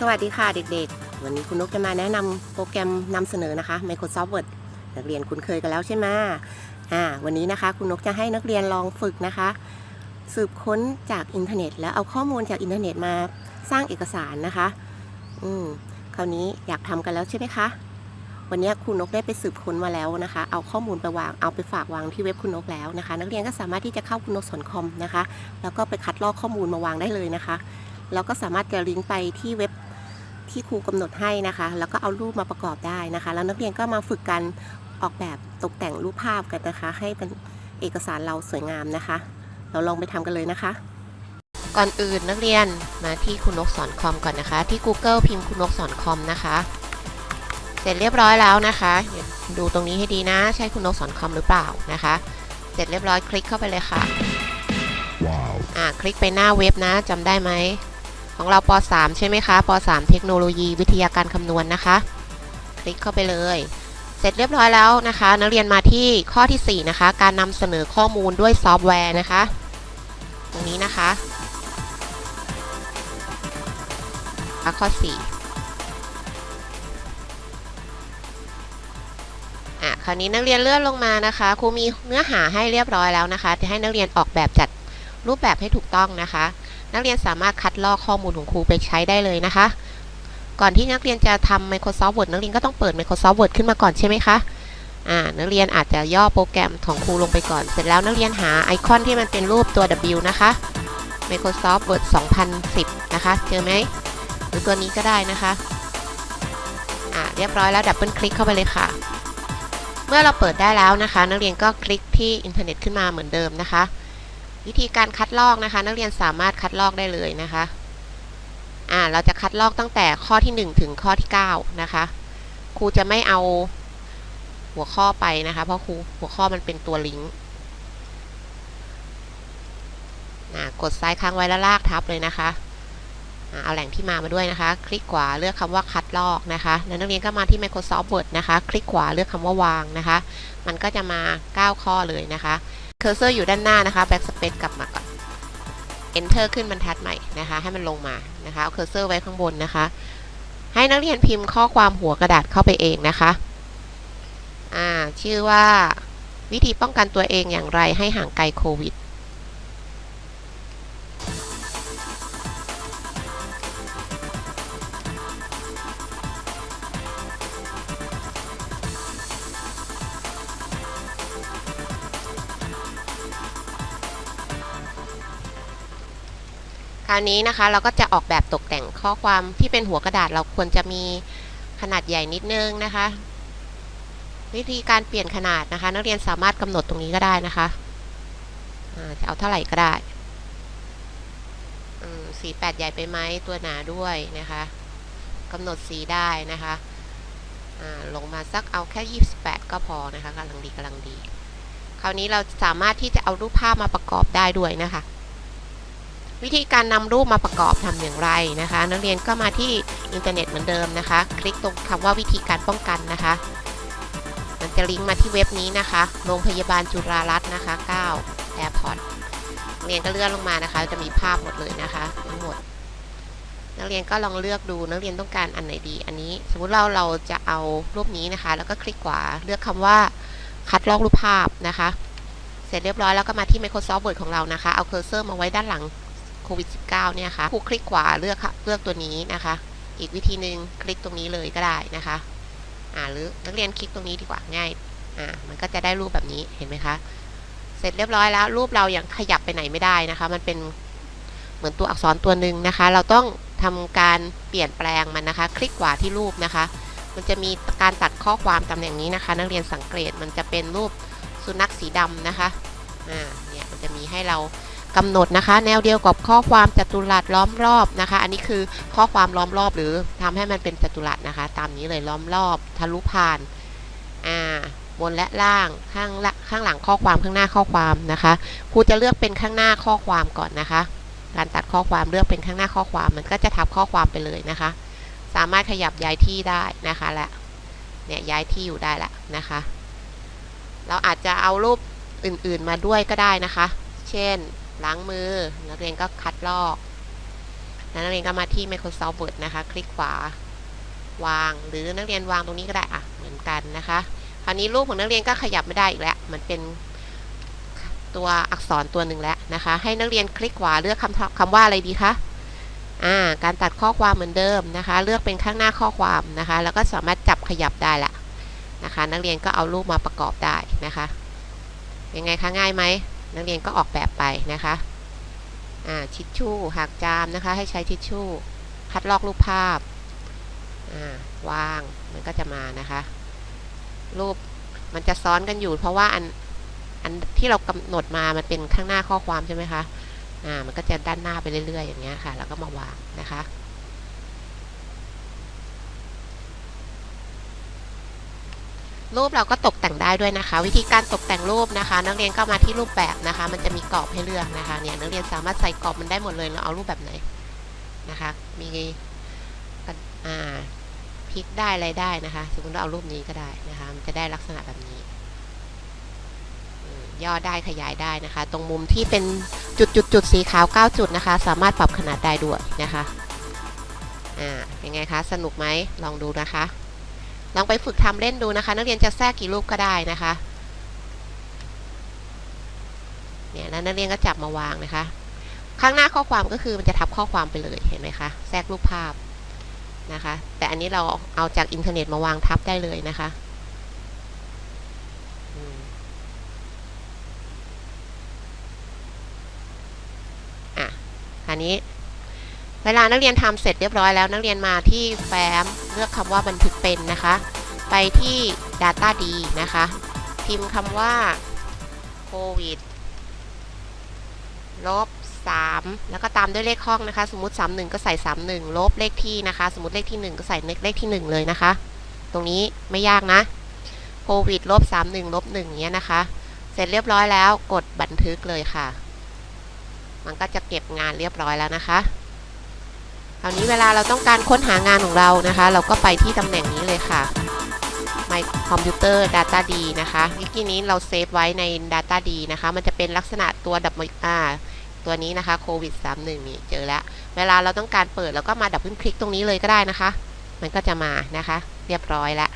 สวัสดีค่ะเด็กๆ วันนี้คุณนกจะมาแนะนำโปรแกรมนำเสนอนะคะ Microsoft Word นักเรียนคุ้นเคยกันแล้วใช่ไหมอ่า วันนี้นะคะคุณนกจะให้นักเรียนลองฝึกนะคะ สืบค้นจากอินเทอร์เน็ต แล้วเอาข้อมูลจากอินเทอร์เน็ตมาสร้างเอกสารนะคะ อืม คราวนี้อยากทำกันแล้วใช่ไหมคะ วันนี้คุณนกได้ไปสืบค้นมาแล้วนะคะ เอาข้อมูลไปวาง เอาไปฝากวางที่เว็บคุณนกแล้วนะคะ นักเรียนก็สามารถที่จะเข้าคุณนกสอนคอมนะคะ แล้วก็ไปคัดลอกข้อมูลมาวางได้เลยนะคะแล้วก็สามารถจะลิงก์ไปที่เว็บ ที่ครูกำหนดให้นะคะ แล้วก็เอารูปมาประกอบได้นะคะ แล้วนักเรียนก็มาฝึกกันออกแบบตกแต่งรูปภาพกันนะคะ ให้เป็นเอกสารเราสวยงามนะคะ เราลองไปทำกันเลยนะคะ ก่อนอื่นนักเรียนมาที่คุณนกสอนคอมก่อนนะคะ ที่ Google พิมพ์คุณนกสอนคอมนะคะ เสร็จเรียบร้อยแล้วนะคะเดี๋ยวดูตรงนี้ให้ดีนะ ใช่คุณนกสอนคอมหรือเปล่านะคะ เสร็จเรียบร้อยคลิกเข้าไปเลยค่ะ Wow. อ่าคลิกไปหน้าเว็บนะจำได้ไหม ของเราป .3 ใช่ไหมคะป .3 เทคโนโลยีวิทยาการคำนวณนะคะ คลิกเข้าไปเลย เสร็จเรียบร้อยแล้วนะคะ นักเรียนมาที่ข้อที่ 4 นะคะ การนำเสนอข้อมูลด้วยซอฟต์แวร์นะคะ ตรงนี้นะคะข้อ4อะคราวนี้นักเรียนเลื่อนลงมานะคะครูมีเนื้อหาให้เรียบร้อยแล้วนะคะ จะให้นักเรียนออกแบบจัดรูปแบบให้ถูกต้องนะคะ นักเรียนสามารถคัดลอกข้อมูลของครูไปใช้ได้เลยนะคะ ก่อนที่นักเรียนจะทำ Microsoft Word นักเรียนก็ต้องเปิด Microsoft Word ขึ้นมาก่อนใช่ไหมคะอ่านักเรียนอาจจะย่อโปรแกรมของครูลงไปก่อน เสร็จแล้วนักเรียนหาไอคอนที่มันเป็นรูปตัว W นะคะ Microsoft Word 2010 นะคะ เจอไหม หรือตัวนี้ก็ได้นะคะ อ่าเรียบร้อยแล้วดับเบิลคลิกเข้าไปเลยค่ะ เมื่อเราเปิดได้แล้วนะคะ นักเรียนก็คลิกที่อินเทอร์เน็ตขึ้นมาเหมือนเดิมนะคะ วิธีการคัดลอกนะคะ นักเรียนสามารถคัดลอกได้เลยนะคะอ่าเราจะคัดลอกตั้งแต่ข้อที่ 1 ถึงข้อที่ 9 นะคะครูจะไม่เอาหัวข้อไปนะคะ เพราะครูหัวข้อมันเป็นตัวลิงก์กดซ้ายค้างไว้แล้วลากทับเลยนะคะ เอาแหล่งที่มามาด้วยนะคะ คลิกขวาเลือกคำว่าคัดลอกนะคะ แล้วนักเรียนก็มาที่ Microsoft Word นะคะ คลิกขวาเลือกคำว่าวางนะคะ มันก็จะมา 9 ข้อเลยนะคะ เคอร์เซอร์อยู่ด้านหน้านะคะ backspace กลับมาก่อน enter ขึ้นบรรทัดใหม่นะคะ ให้มันลงมานะคะ เอาเคอร์เซอร์ไว้ข้างบนนะคะ ให้นักเรียนพิมพ์ข้อความหัวกระดาษเข้าไปเองนะคะอ่าชื่อว่าวิธีป้องกันตัวเองอย่างไรให้ห่างไกลโควิด คราวนี้นะคะเราก็จะออกแบบตกแต่งข้อความที่เป็นหัวกระดาษเราควรจะมีขนาดใหญ่นิดนึงนะคะ วิธีการเปลี่ยนขนาดนะคะ นักเรียนสามารถกำหนดตรงนี้ก็ได้นะคะจะเอาเท่าไหร่ก็ได้สีแปดใหญ่ไปไหมตัวหนาด้วยนะคะกำหนดสีได้นะคะลงมาสักเอาแค่ 28 ก็พอนะคะกำลังดีกำลังดี คราวนี้เราสามารถที่จะเอารูปภาพมาประกอบได้ด้วยนะคะ วิธีการนำรูปมาประกอบทำอย่างไรนะคะ นักเรียนก็มาที่อินเทอร์เน็ตเหมือนเดิมนะคะ คลิกตรงคำว่าวิธีการป้องกันนะคะ มันจะลิงก์มาที่เว็บนี้นะคะโรงพยาบาลจุฬารัตน์นะคะ9 Airport นักเรียนก็เลื่อนลงมานะคะ จะมีภาพหมดเลยนะคะทั้งหมด นักเรียนก็ลองเลือกดูนักเรียนต้องการอันไหนดี อันนี้ สมมุติเราเราจะเอารูปนี้นะคะ แล้วก็คลิกขวาเลือกคำว่าคัดลอกรูปภาพนะคะ เสร็จเรียบร้อยแล้วก็มาที่ Microsoft Word ของเรานะคะ เอาเคอร์เซอร์มาไว้ด้านหลัง โควิด -19 เนี่ยค่ะครูคลิกขวาเลือกค่ะเลือกตัวนี้นะคะ อีกวิธีหนึ่งคลิกตรงนี้เลยก็ได้นะคะอ่าหรือนักเรียนคลิกตรงนี้ดีกว่าง่ายอ่ามันก็จะได้รูปแบบนี้เห็นไหมคะ เสร็จเรียบร้อยแล้ว รูปเรายังขยับไปไหนไม่ได้นะคะ มันเป็นเหมือนตัวอักษรตัวหนึ่งนะคะ เราต้องทำการเปลี่ยนแปลงมันนะคะ คลิกขวาที่รูปนะคะ มันจะมีการตัดข้อความตำแหน่งนี้นะคะ นักเรียนสังเกตมันจะเป็นรูปสุนัขสีดำนะคะอ่าเนี่ยมันจะมีให้เรา กำหนดนะคะ แนวเดียวกับข้อความจัตุรัสล้อมรอบนะคะ อันนี้คือข้อความล้อมรอบหรือทำให้มันเป็นจัตุรัสนะคะ ตามนี้เลยล้อมรอบทะลุผ่านอ่าบนและล่างข้างละข้างหลังข้อความข้างหน้าข้อความนะคะครูจะเลือกเป็นข้างหน้าข้อความก่อนนะคะ การตัดข้อความเลือกเป็นข้างหน้าข้อความ มันก็จะทับข้อความไปเลยนะคะ สามารถขยับย้ายที่ได้นะคะและเนี่ยย้ายที่อยู่ได้ละนะคะ เราอาจจะเอารูปอื่นๆมาด้วยก็ได้นะคะ เช่น ล้างมือ นักเรียนก็คัดลอก นักเรียนก็มาที่ Microsoft Word นะคะ คลิกขวาวาง หรือนักเรียนวางตรงนี้ก็ได้อะเหมือนกันนะคะ คราวนี้รูปของนักเรียนก็ขยับไม่ได้อีกแล้ว มันเป็นตัวอักษรตัวหนึ่งแล้วนะคะ ให้นักเรียนคลิกขวาเลือกคำคำว่าอะไรดีคะอ่าการตัดข้อความเหมือนเดิมนะคะ เลือกเป็นข้างหน้าข้อความนะคะ แล้วก็สามารถจับขยับได้ละนะคะ นักเรียนก็เอารูปมาประกอบได้นะคะ ยังไงคะง่ายไหม นักเรียนก็ออกแบบไปนะคะทิชชู่หากจามนะคะ ให้ใช้ทิชชู่ คัดลอกรูปภาพวางมันก็จะมานะคะ รูปมันจะซ้อนกันอยู่ เพราะว่าอันอันที่เรากำหนดมามันเป็นข้างหน้าข้อความใช่ไหมคะอ่ามันก็จะด้านหน้าไปเรื่อยๆ อย่างเงี้ยค่ะ แล้วก็มาวางนะคะรูปเราก็ตก ด้ด้วยนะคะ วิธีการตกแต่งรูปนะคะ นักเรียนก็มาที่รูปแบบนะคะ มันจะมีกรอบให้เลือกนะคะเนี่ยนักเรียนสามารถใส่กรอบมันได้หมดเลยเราเอารูปแบบไหนนะคะมีอ่าพลิกได้อะไรได้นะคะ สมมติเราเอารูปนี้ก็ได้นะคะ มันจะได้ลักษณะแบบนี้ย่อได้ขยายได้นะคะ ตรงมุมที่เป็นจุดจุดจุดสีขาว 9 จุดนะคะ สามารถปรับขนาดได้ด้วยนะคะอ่าเป็นไงคะ สนุกไหมลองดูนะคะ ลองไปฝึกทำเล่นดูนะคะ นักเรียนจะแทรกกี่รูปก็ได้นะคะเนี่ยแล้วนักเรียนก็จับมาวางนะคะ ข้างหน้าข้อความก็คือมันจะทับข้อความไปเลยเห็นไหมคะแทรกรูปภาพนะคะ แต่อันนี้เราเอาจากอินเทอร์เน็ตมาวางทับได้เลยนะคะอะอันนี้ เวลานักเรียนทำเสร็จเรียบร้อยแล้วนักเรียนมาที่แฟ้มเลือกคำว่าบันทึกเป็นนะคะ ไปที่ Data D นะคะ พิมพ์คำว่าโควิดลบ3แล้วก็ตามด้วยเลขห้องนะคะ สมมติ 31 ก็ใส่ 31 ลบเลขที่นะคะ สมมติเลขที่ 1 ก็ใส่เลขที่ 1 เลยนะคะ ตรงนี้ไม่ยากนะโควิดลบ31ลบ1อย่งเงี้ยนะคะ เสร็จเรียบร้อยแล้วกดบันทึกเลยค่ะ มันก็จะเก็บงานเรียบร้อยแล้วนะคะ ราวนี้เวลาเราต้องการค้นหางานของเรานะคะ เราก็ไปที่ตำแหน่งนี้เลยค่ะ My Computer Data D นะคะวิกี้นี้เราเซฟไว้ใน Data D นะคะ มันจะเป็นลักษณะตัวดับอ่าตัวนี้นะคะโควิด31นี่เจอแล้ว เวลาเราต้องการเปิดเราก็มาดับเบิลคลิกตรงนี้เลยก็ได้นะคะ มันก็จะมานะคะ เรียบร้อยแล้ว